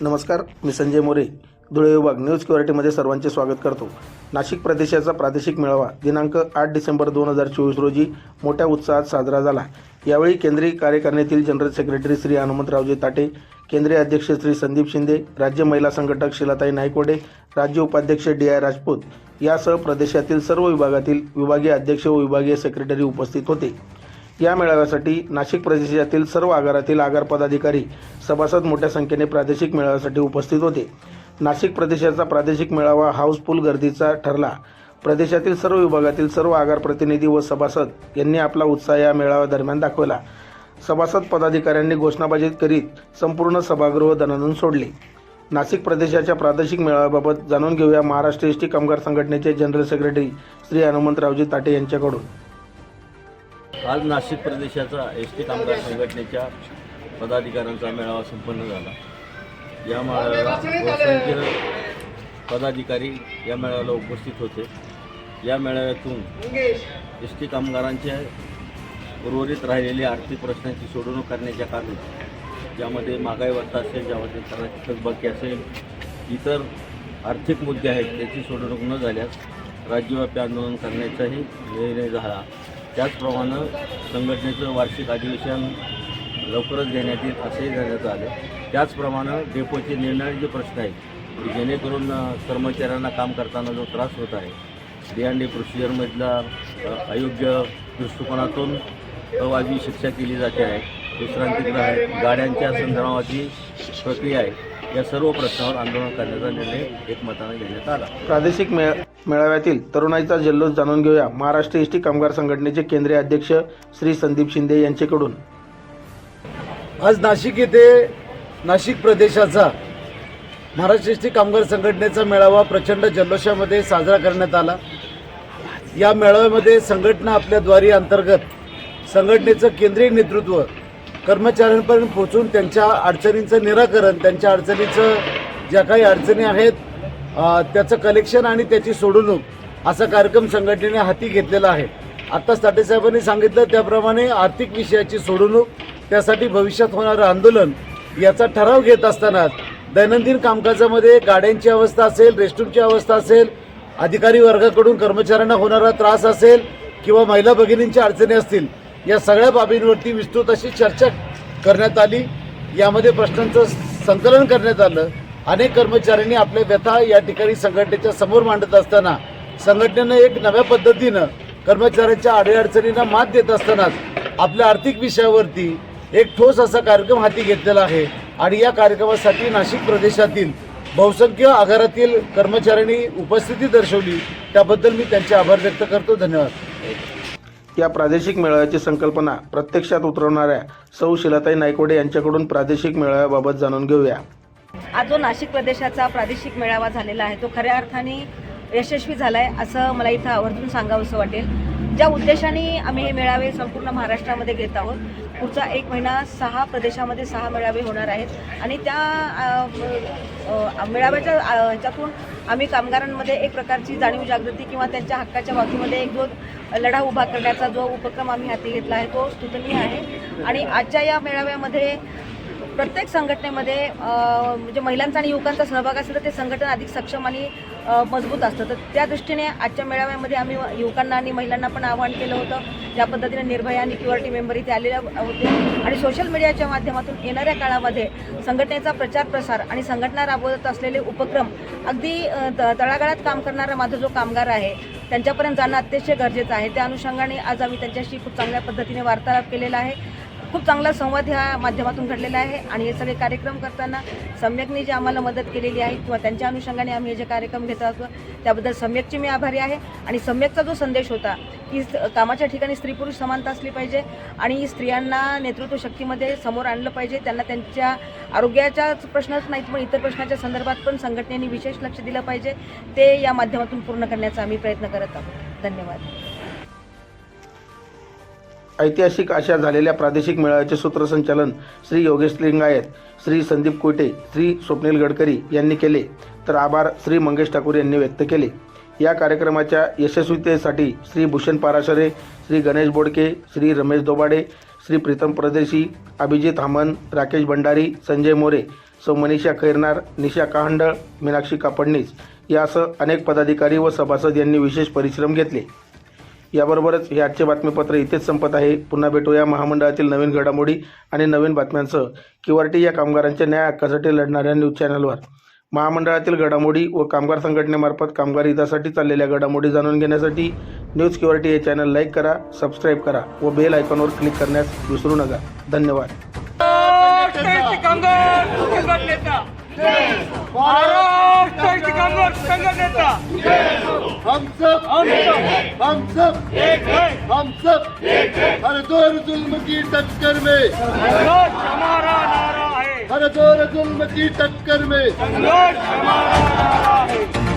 नमस्कार मी संजय मोरे धुळे विभाग न्यूज क्युरिटीमध्ये सर्वांचे स्वागत करतो. नाशिक प्रदेशाचा प्रादेशिक मेळावा दिनांक आठ डिसेंबर दोन हजार चोवीस रोजी मोठ्या उत्साहात साजरा झाला. यावेळी केंद्रीय कार्यकारिणीतील जनरल सेक्रेटरी श्री हनुमंतरावजी ताटे केंद्रीय अध्यक्ष श्री संदीप शिंदे राज्य महिला संघटक शिलाताई नायकोडे राज्य उपाध्यक्ष डी आय राजपूत यासह प्रदेशातील सर्व विभागातील विभागीय अध्यक्ष व विभागीय सेक्रेटरी उपस्थित होते. या मेळाव्यासाठी नाशिक प्रदेशातील सर्व आगारातील आगार पदाधिकारी सभासद मोठ्या संख्येने प्रादेशिक मेळाव्यासाठी उपस्थित होते. नाशिक प्रदेशाचा प्रादेशिक मेळावा हाऊसफुल गर्दीचा ठरला. प्रदेशातील सर्व विभागातील सर्व आगार प्रतिनिधी व सभासद यांनी आपला उत्साह या मेळाव्यादरम्यान दाखवला. सभासद पदाधिकाऱ्यांनी घोषणाबाजी करीत संपूर्ण सभागृह दणानून सोडले. नाशिक प्रदेशाच्या प्रादेशिक मेळाव्याबाबत जाणून घेऊया महाराष्ट्र एस टी कामगार संघटनेचे जनरल सेक्रेटरी श्री हनुमंतरावजी ताटे यांच्याकडून. आज नाशिक प्रदेशाचा एस टी कामगार संघटनेच्या पदाधिकाऱ्यांचा मेळावा संपन्न झाला. या मेळाव्याला पदाधिकारी या मेळाव्याला उपस्थित होते. या मेळाव्यातून एस टी कामगारांच्या उर्वरित राहिलेली आर्थिक प्रश्नांची सोडवणूक करण्याच्या कामी ज्यामध्ये महागाई भत्ता असेल ज्यामध्ये कराची थकबाकी असेल इतर आर्थिक मुद्दे आहेत त्याची सोडवणूक न झाल्यास राज्यव्यापी आंदोलन करण्याचाही निर्णय झाला. त्याचप्रमाणे संघटनेचं वार्षिक अधिवेशन लवकरच घेण्यात येईल असंही देण्यात आलं. त्याचप्रमाणे डेपोचे निर्णय जे प्रश्न आहेत की जेणेकरून कर्मचाऱ्यांना काम करताना जो त्रास होत आहे डी अँड डी प्रोसिजरमधला अयोग्य दृष्टिकोनातून अवाजवी शिक्षा केली जाते आहे. विश्रांतीगृह आहे गाड्यांच्या संदर्भाची प्रक्रिया आहे. या सर्व प्रश्नावर आंदोलन करण्याचा निर्णय एकमताने घेण्यात आला. प्रादेशिक मेळ मेळाव्यातील तरुणाईचा जल्लोष जाणून घेऊया महाराष्ट्र एस टी कामगार संघटनेचे केंद्रीय अध्यक्ष श्री संदीप शिंदे यांच्याकडून. आज नाशिक येथे नाशिक प्रदेशाचा महाराष्ट्र एस टी कामगार संघटनेचा मेळावा प्रचंड जल्लोषामध्ये साजरा करण्यात आला. या मेळाव्यामध्ये संघटना आपल्या द्वारी अंतर्गत संघटनेचं केंद्रीय नेतृत्व कर्मचाऱ्यांपर्यंत पोहोचून त्यांच्या अडचणींचं निराकरण त्यांच्या अडचणीचं ज्या काही अडचणी आहेत त्याचं कलेक्शन आणि त्याची सोडवणूक असा कार्यक्रम संघटनेने हाती घेतलेला आहे. आत्ता साठेसाहेबांनी सांगितलं त्याप्रमाणे आर्थिक विषयाची सोडवणूक त्यासाठी भविष्यात होणारं आंदोलन याचा ठराव घेत असताना दैनंदिन कामकाजामध्ये गाड्यांची अवस्था असेल रेस्टरूमची अवस्था असेल अधिकारी वर्गाकडून कर्मचाऱ्यांना होणारा त्रास असेल किंवा महिला भगिनींच्या अडचणी असतील या सगळ्या बाबींवरती विस्तृत अशी चर्चा करण्यात आली. यामध्ये प्रश्नांचं संकलन करण्यात आलं. अनेक कर्मचाऱ्यांनी आपल्या व्यथा या ठिकाणी संघटनेच्या समोर मांडत असताना संघटनेनं एक नव्या पद्धतीनं कर्मचाऱ्यांच्या अडीअडचणींना मात देत असतानाच आपल्या आर्थिक विषयावरती एक ठोस असा कार्यक्रम हाती घेतलेला आहे. आणि या कार्यक्रमासाठी नाशिक प्रदेशातील बहुसंख्य आगारातील कर्मचाऱ्यांनी उपस्थिती दर्शवली. त्याबद्दल मी त्यांचे आभार व्यक्त करतो. धन्यवाद. या प्रादेशिक मेळाव्याची संकल्पना प्रत्यक्षात उतरवणाऱ्या सौ शिलाताई नायकोडे यांच्याकडून प्रादेशिक मेळाव्याबाबत जाणून घेऊया. आज जो नाशिक प्रदेशाचा प्रादेशिक मेळावा झालेला आहे तो खऱ्या अर्थाने यशस्वी झाला आहे असं मला इथं आवर्जून सांगावंसं वाटेल. ज्या उद्देशाने आम्ही हे मेळावे संपूर्ण महाराष्ट्रामध्ये घेत आहोत पुढचा एक महिना सहा प्रदेशामध्ये सहा मेळावे होणार आहेत. आणि त्या मेळाव्याच्या ह्याच्यातून आम्ही कामगारांमध्ये एक प्रकारची जाणीव जागृती किंवा त्यांच्या हक्काच्या बाबतीमध्ये एक जो लढा उभा करण्याचा जो उपक्रम आम्ही हाती घेतला आहे तो स्तुतनीय आहे. आणि आजच्या या मेळाव्यामध्ये प्रत्येक संघटनेमध्ये म्हणजे महिलांचा आणि युवकांचा सहभाग असेल तर ते संघटन अधिक सक्षम आणि मजबूत असतं. तर त्या दृष्टीने आजच्या मेळाव्यामध्ये आम्ही युवकांना आणि महिलांना पण आवाहन केलं होतं. ज्या पद्धतीने निर्भया आणि क्यू आर टी मेंबर इथे आलेल्या होते. आणि सोशल मीडियाच्या माध्यमातून येणाऱ्या काळामध्ये संघटनेचा प्रचार प्रसार आणि संघटना राबवत असलेले उपक्रम अगदी त- तळागाळात काम करणारा माझा जो कामगार आहे त्यांच्यापर्यंत जाणं अतिशय गरजेचं आहे. त्या अनुषंगाने आज आम्ही त्यांच्याशी खूप चांगल्या पद्धतीने वार्तालाप केलेला आहे. खूप चांगला संवाद ह्या माध्यमातून घडलेला आहे आणि हे सगळे कार्यक्रम करताना सम्यकने जी आम्हाला मदत केलेली आहे किंवा त्यांच्या अनुषंगाने आम्ही हे जे कार्यक्रम घेत आहोत त्याबद्दल सम्यकची मी आभारी आहे. आणि सम्यकचा जो संदेश होता की कामाच्या ठिकाणी स्त्री पुरुष समानता असली पाहिजे आणि स्त्रियांना नेतृत्व शक्तीमध्ये समोर आणलं पाहिजे. त्यांना त्यांच्या आरोग्याच्याच प्रश्नच नाहीत पण इतर प्रश्नाच्या संदर्भात पण संघटनेने विशेष लक्ष दिलं पाहिजे. ते या माध्यमातून पूर्ण करण्याचा आम्ही प्रयत्न करत आहोत. धन्यवाद. ऐतिहासिक अशा झालेल्या प्रादेशिक मेळाव्याचे सूत्रसंचालन श्री योगेश लिंगायत श्री संदीप कोटे श्री स्वप्नील गडकरी यांनी केले. तर आभार श्री मंगेश ठाकूर यांनी व्यक्त केले. या कार्यक्रमाच्या यशस्वीतेसाठी श्री भूषण पाराशरे श्री गणेश बोडके श्री रमेश दोबाडे श्री प्रीतम प्रदेशी अभिजित हामन राकेश भंडारी संजय मोरे सौ मनीषा खैरनार निशा काहंडळ मीनाक्षी कापडणीस यासह अनेक पदाधिकारी व सभासद यांनी विशेष परिश्रम घेतले. याबरोबरच हे आजचे बातमीपत्र इथेच संपत आहे. पुन्हा भेटूया महामंडळातील नवीन घडामोडी आणि नवीन बातम्यांसह. किवारटी या कामगारांच्या न्याय हक्कासाठी लढणाऱ्या न्यूज चॅनलवर. महामंडळातील घडामोडी व कामगार संघटनेमार्फत कामगार हितासाठी चाललेल्या घडामोडी जाणून घेण्यासाठी न्यूज किवारटी हे चॅनल लाईक करा सबस्क्राईब करा व बेल आयकॉनवर क्लिक करण्यास विसरू नका. धन्यवाद. कामगार संघटनेचा महाराष्ट्राची कामगार संघटनेचा हम सब हम सब हम सब हर दौर जुल्म की टक्कर में। हमारा नारा है। हर दौर जुल्म की टक्कर में। हमारा